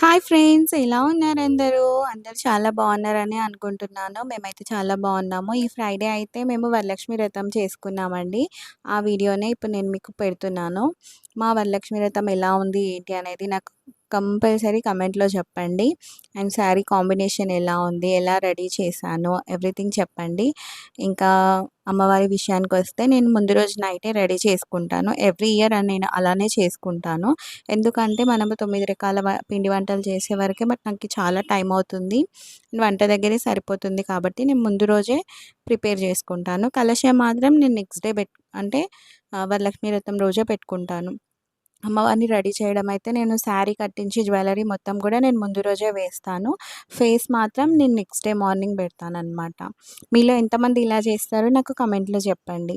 Hi friends ఎలా ఉన్నారు అందరూ? అందరూ చాలా బాగున్నారని అనుకుంటున్నాను. మేమైతే చాలా బాగున్నాము. ఈ ఫ్రైడే అయితే మేము వరలక్ష్మి వ్రతం చేసుకున్నామండి. ఆ వీడియోనే ఇప్పుడు నేను మీకు పెడుతున్నాను. మా వరలక్ష్మి వ్రతం ఎలా ఉంది ఏంటి అనేది నాకు కంపల్సరీ కమెంట్లో చెప్పండి. అండ్ శారీ కాంబినేషన్ ఎలా ఉంది? ఎలా రెడీ చేశాను? ఎవ్రీథింగ్ చెప్పండి. ఇంకా అమ్మవారి విషయానికి వస్తే నేను ముందు రోజు నైటే రెడీ చేసుకుంటాను. ఎవ్రీ ఇయర్ నేను అలానే చేసుకుంటాను. ఎందుకంటే మనము తొమ్మిది రకాల పిండి వంటలు చేసే వరకే బట్ నాకు చాలా టైం అవుతుంది. వంట దగ్గరే సరిపోతుంది కాబట్టి నేను ముందు రోజే ప్రిపేర్ చేసుకుంటాను. కలశం మాత్రం నేను నెక్స్ట్ డే పెట్ అంటే వరలక్ష్మీ వరలక్ష్మి వ్రతం రోజే పెట్టుకుంటాను. అమ్మవారిని రెడీ చేయడం అయితే నేను శారీ కట్టించి జ్యువెలరీ మొత్తం కూడా నేను ముందు రోజే వేస్తాను. ఫేస్ మాత్రం నేను నెక్స్ట్ డే మార్నింగ్ పెడతాననమాట. మీలో ఎంతమంది ఇలా చేస్తారో నాకు కమెంట్‌లో చెప్పండి.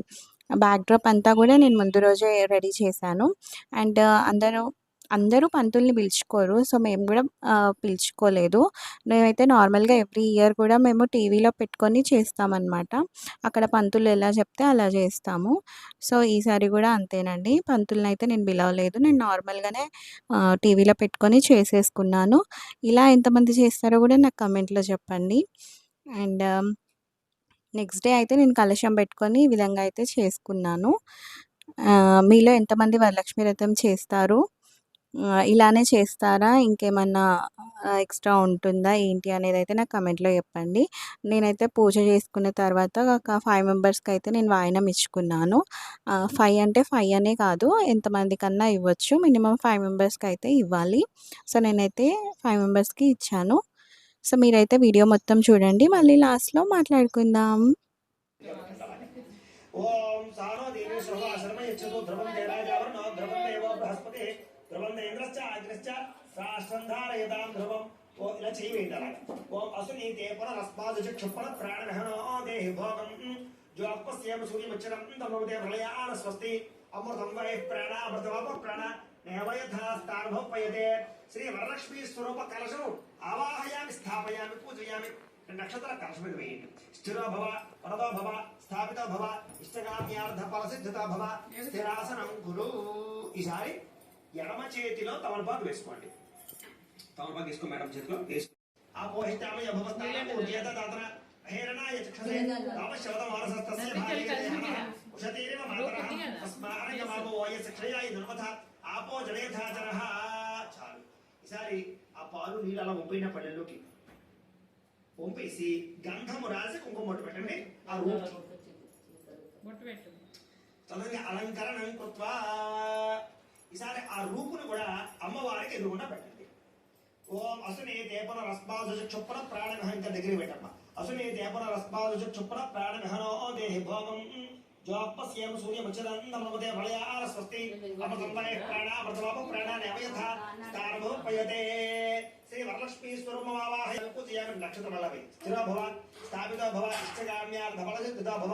బ్యాక్‌డ్రాప్ అంతా కూడా నేను ముందు రోజే రెడీ చేశాను. అండ్ అందరూ అందరూ పంతుల్ని పిలుచుకోరు. సో, మేము కూడా పిలుచుకోలేదు. మేమైతే నార్మల్‌గా ఎవ్రీ ఇయర్ కూడా మేము టీవీలో పెట్టుకొని చేస్తామన్నమాట అక్కడ పంతులు ఎలా చెప్తే అలా చేస్తాము. సో, ఈసారి కూడా అంతేనండి. పంతుల్ని అయితే నేను పిలవలేదు. నేను నార్మల్‌గానే టీవీలో పెట్టుకొని చేసేసుకున్నాను. ఇలా ఎంతమంది చేస్తారో కూడా నాకు కమెంట్‌లో చెప్పండి. అండ్ నెక్స్ట్ డే అయితే నేను కలశం పెట్టుకొని ఈ విధంగా అయితే చేసుకున్నాను. మీలో ఎంతమంది వరలక్ష్మి వ్రతం చేస్తారు? ఇలానే చేస్తారా? ఇంకేమన్నా ఎక్స్‌ట్రా ఉంటుందా? ఏంటి అనేది అయితే నాకు కమెంట్‌లో చెప్పండి. నేనైతే పూజ చేసుకున్న తర్వాత ఒక ఫైవ్ మెంబర్స్కి అయితే నేను వాయినం ఇచ్చుకున్నాను. ఫైవ్ అంటే ఫైవ్ అనే కాదు ఎంతమందికన్నా ఇవ్వచ్చు. మినిమం ఫైవ్ మెంబర్స్కి అయితే ఇవ్వాలి. సో, నేనైతే ఫైవ్ మెంబర్స్‌కి ఇచ్చాను. సో, మీరైతే వీడియో మొత్తం చూడండి. మళ్ళీ లాస్ట్‌లో మాట్లాడుకుందాం. ఓం సానో దేవి శోభా శర్మ ధ్రువం దేవాజావరణో ధ్రువం దేవో బృహస్పతి ధ్రువం దేంద్రశ్చ అగ్రశ్చ రాష్ట్రం ధారయతాం ధ్రువం ఓ ఇలా చేయవేయండి అలాగా ఓం అసుని తే పునరస్మాదు క్షుప్పణ ప్రాణమహనో దేహి భోగం జ్వాపస్యేమ సూర్యమచ్చరం తమోదే ప్రళయాన స్వస్తి అమృతం వై ప్రాణ అమృతమప ప్రాణ నేవయథాస్తానుభవయతే శ్రీ వరలక్ష్మీ స్వరూప కలశం ఆవాహయామి స్థాపయామి పూజయామి నక్షత్ర కలశం మీద వేయండి స్థిరో భవ వరదో భవ స్థాపితో భవ ఇష్టకామ్యార్థ ఫలసిద్ధితో భవ స్థిరాసనం గురు ఈసారి ఎడమ చేతిలో తమలపాకు వేసుకోండి. తమలపాకు వేసుకో మేడం చేతిలో వేసుకో. ఆపోహితామయ భవస్థానం ఉద్యేత దాతన హేరణాయ చక్షసే మానసస్తస్య ఉషతీరివ మాతరః మామో ఆపో జడేధాచరః చాలు. ఈసారి ఆ పాలు నీళ్ళు అలా వంపిన పళ్ళెల్లోకి. వంపేసి గంధము రాసి కుంకుమ బొట్టు పెట్టండి. ఆ బొట్టు తొందరగా అలంకరణం కృత్వా. ఈసారి ఆ రూపును కూడా అమ్మవారికి ఎదురుగుండా పెట్టండి. ఓం అసునే దేపన రస్మాదుజ క్షుప్ర ప్రాణమిహ ఇంకా దగ్గర పెట్టమ్మ. అసునే దేపన రస్మాదుజ క్షుప్ర ప్రాణమిహనో దేహి భోగం. జ్వాపస్యేమ సూర్యమచ్చదందమదే వలయాల స్వస్తి. అమృతం వై ప్రాణ అమృతమాప ప్రాణ నేవయథ స్థానభూపయతే శ్రీ వరలక్ష్మీ స్వరూపమావాహయ పూజయామి నక్షత్రమల్లవి స్థిరో భవ స్థాపితో భవ ఇష్టకామ్యార్థఫలసిద్ధితో భవ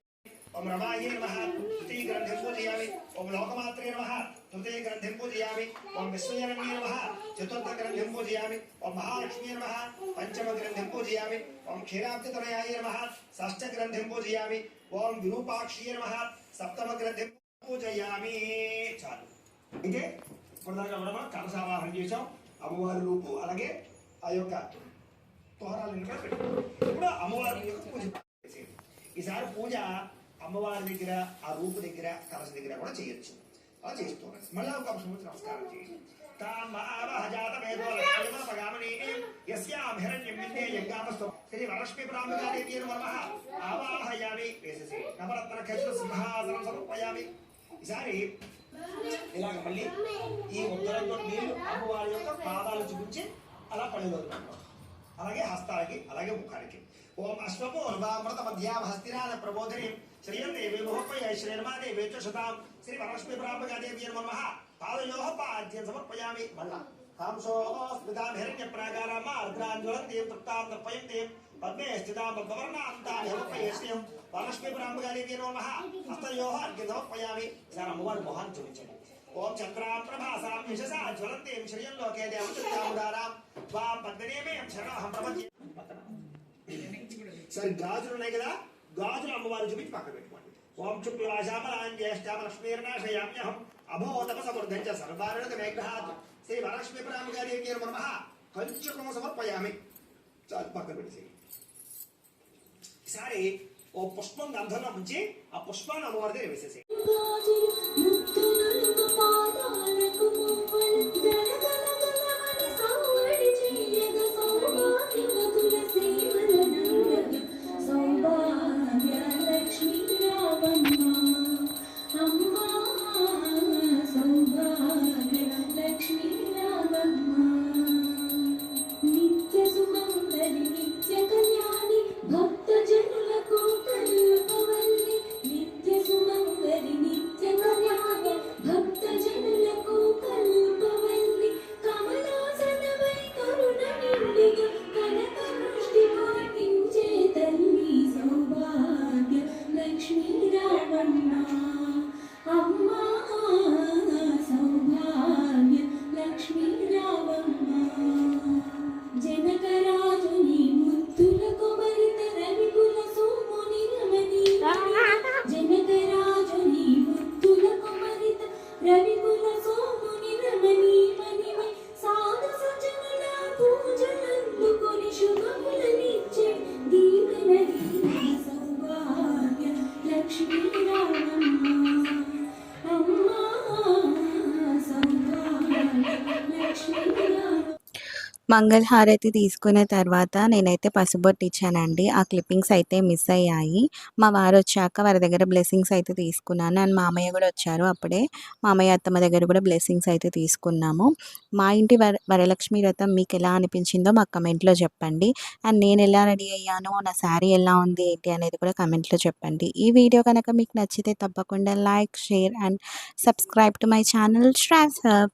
ఓం రమాయే నమః తృతీయ గ్రంథం పూజయామి ఓం లోకమాత్రే నమః తృతీయ గ్రంథం పూజయామి ఓం విశ్వజనన్యే నమః చతుర్థ గ్రంథం పూజయామి ఓం మహాలక్ష్మీ నమః పంచమ గ్రంథం పూజయామి ఓం క్షీరాబ్దితనయాయ నమః షష్ఠ గ్రంథం పూజయామి ఓం విరూపాక్షి నమః సప్తమ గ్రంథం పూజయామి చాలు అయితే ఇప్పుడు దాకా కూడా మనం కలశావాహన చేసాం అమ్మవారి రూపు అలాగే ఆ యొక్క తోరాలను కూడా పెట్టుకోండి ఇప్పుడు అమ్మవారి యొక్క పూజ చేసేయండి. ఈసారి పూజ అమ్మవారి దగ్గర ఆ రూపు దగ్గర కలశ దగ్గర కూడా చేయొచ్చు. అలా చేస్తూ ఉండండి. మళ్ళా ఒక సంవత్సరం నమస్కారం చేయండి. తామావహజాతమేదో లక్ష్మీమపగామని యస్యాభిరణ్యం విద్యే యజ్ఞాపస్తో శ్రీ వరలక్ష్మీ బ్రాహ్మణాదేవి నమః ఆవాహయామి వేసేసి నవరత్న ఖచ్చిత సింహాసనం సమర్పయామి. ఈసారి ఇలాగ మళ్ళీ ఈ ఉత్తరంతో నీళ్ళు అమ్మవారి యొక్క పాదాలు చూపించి అలా పళ్ళు అలాగే హస్తాలకి అలాగే ముఖానికి. ఓం అశ్వపూర్వామృత మధ్యామ హస్తినాద ప్రబోధిని. శ్రీయందేవి మహోపయ శ్రీర్మాదేవి చ శతాం శ్రీ వరలక్ష్మీ బ్రాహ్మణాదేవి నమః పాదయోః పాద్యం సమర్పయామి మళ్ళా కాంసోస్మితాం హిరణ్యప్రాకారామ అర్ద్రాంజ్వలంతీం తృప్తాం తర్పయంతీం పద్మే స్థితాం పద్మవర్ణాం తాం హేమపయేస్యం వరలక్ష్మీ బ్రాహ్మగారికి నమః హస్తయోః అర్ఘ్య సమర్పయామి సార్ అమ్మవారి మొహాన్ని చూపించండి ఓం చక్రాం ప్రభాసాం యశసా జ్వలంతీం శ్రియం లోకే దేవతాముదారాం త్వాం పద్మనేమేం శరణహం ప్రపంచే సరే గాజులు ఉన్నాయి కదా గాజులు అమ్మవారు చూపించి పక్కన పెట్టుకోండి. ఓం చుక్లాశామలాం జ్యేష్ఠామలక్ష్మీర్నాశయామ్యహం అభోతపసమృద్ధం చ సర్వారణత మేఘాత్. శ్రీ వరలక్ష్మీ ప్రామగారి నమ. కంచుకం సమర్పయామి. చాలు పక్కన పెట్టేసి ఈసారి ఓ పుష్పం గంధంలో ఉంచి ఆ పుష్పాన్ని అమ్మవారి దగ్గర వేసేసి 無。మంగళహారతి తీసుకున్న తర్వాత నేనైతే పసుబొట్టు ఇచ్చానండి. ఆ క్లిప్పింగ్స్ అయితే మిస్ అయ్యాయి. మా వారు వచ్చాక వారి దగ్గర బ్లెస్సింగ్స్ అయితే తీసుకున్నాను. అండ్ మామయ్య కూడా వచ్చారు అప్పుడే. మామయ్య అత్తమ్మ దగ్గర కూడా బ్లెస్సింగ్స్ అయితే తీసుకున్నాము. మా ఇంటి వర వరలక్ష్మి వ్రతం మీకు ఎలా అనిపించిందో మాకు కమెంట్లో చెప్పండి. అండ్ నేను ఎలా రెడీ అయ్యాను నా శారీ ఎలా ఉంది ఏంటి అనేది కూడా కమెంట్లో చెప్పండి. ఈ వీడియో కనుక మీకు నచ్చితే తప్పకుండా like share and subscribe to my channel transfer